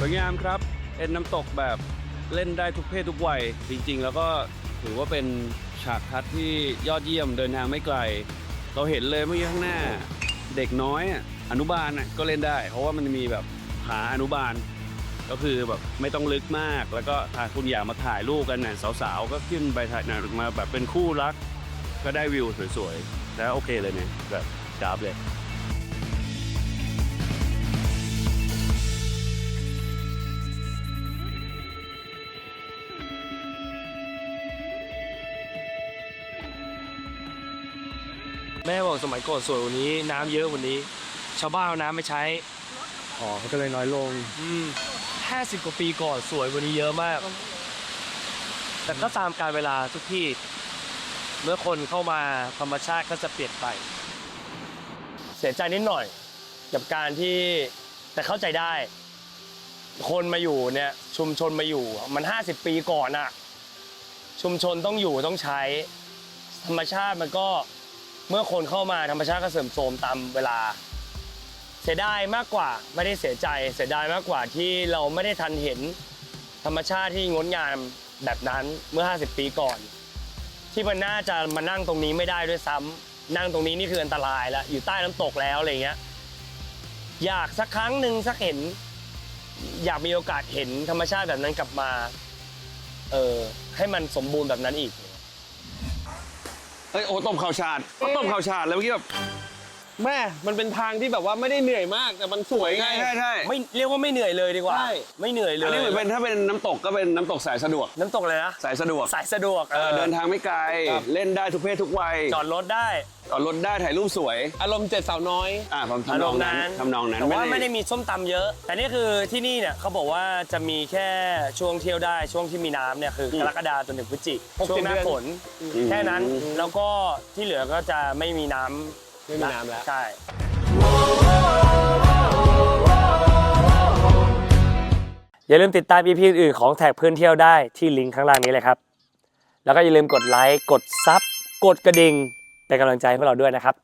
สวยงามครับ เอ็นน้ำตกแบบเล่นได้ทุกเพศทุกวัย จริง ๆ แล้วก็ถือว่าเป็นฉากทัศน์ที่ยอดเยี่ยมเดินทางไม่ไกล เราเห็นเลยเมื่อกี้ข้างหน้า เด็กน้อยอนุบาลน่ะก็เล่นได้ เพราะว่ามันมีแบบผาอนุบาล ก็คือแบบไม่ต้องลึกมาก แล้วก็ถ้าคุณอยากมาถ่ายรูปกันน่ะสาวๆ ก็ขึ้นไปถ่ายนะมาแบบเป็นคู่รัก ก็ได้วิวสวยๆ แล้วโอเคเลยเนี่ยแบบกราฟเลย แม่บอกสมัยก่อนสวยกว่านี้ น้ำเยอะกว่านี้ ชาวบ้านเอาน้ำไม่ใช้อ๋อก็เลยน้อยลง อืมห้าสิบกว่าปีก่อนสวยกว่านี้เยอะมาก แต่ก็ตามการเวลาทุกที่ เมื่อคนเข้ามาธรรมชาติก็จะเปลี่ยนไป เสียใจนิดหน่อย กับการที่แต่เข้าใจได้ คนมาอยู่เนี่ย ชุมชนมาอยู่ มัน 50 ปีก่อนอะชุมชนต้องอยู่ต้องใช้ ธรรมชาติมันก็ เมื่อคนเข้ามาธรรมชาติก็เสื่อมโทรมตามเวลา เสียดายมากกว่าไม่ได้เสียใจเสียดายมากกว่าที่เราไม่ได้ทันเห็นธรรมชาติที่งดงามแบบนั้นเมื่อ 50 ปีก่อน ที่มันน่าจะมานั่งตรงนี้ไม่ได้ด้วยซ้ำนั่งตรงนี้นี่คืออันตรายแล้วอยู่ใต้น้ำตกแล้วอะไรเงี้ยอยากสักครั้งหนึ่งสักเห็น อยากมีโอกาสเห็นธรรมชาติแบบนั้นกลับมาเออให้มันสมบูรณ์แบบนั้นอีก เฮ้ยโอ้ต้มข้าวชาดต้มข้าวชาดแล้วเมื่อกี้แบบ แม่มันเป็นทางที่แบบว่าไม่ได้เหนื่อยมากแต่มันสวยไง ใช่ใช่ใช่ไม่เรียกว่าไม่เหนื่อยเลยดีกว่า ใช่ ไม่เหนื่อยเลอันยนี้เหมือนเป็นถ้าเป็นน้ำตกก็เป็นน้ำตกสายสะดวก น้ำตกเลยนะสายสะดวกสายสะดวกเออเดินทางไม่ไกล เล่นได้ทุกเพศทุกวัยจอดรถได้จอดรถได้ถ่ายรูปสวย อารมณ์เจ็ดสาวน้อย อ่าผมอาทำนรองมณ์นั้นั้นนทำนองนั้นแต่ว่าไม่ได้มีส้มตำเยอะ แต่นี่คือที่นี่เนี่ยเขาบอกว่าจะมีแค่ช่วงเที่ยวได้ช่วงที่มีน้ำเนี่ยคือกรกฎาคมจนถึงพฤศจิกหกช่วเจ็งดหน้าเดือน ฝนแค่นั้นแล้วก็ที่เหลือก็จะไม่มีน้ำ ไม่มีน้ำแล้ว ใช่ อย่าลืมติดตาม EP อื่นๆของแท็กเพื่อนเที่ยวได้ที่ลิงก์ข้างล่างนี้เลยครับ แล้วก็อย่าลืมกดไลค์ กดซับ กดกระดิ่ง เป็นกำลังใจให้พวกเราด้วยนะครับ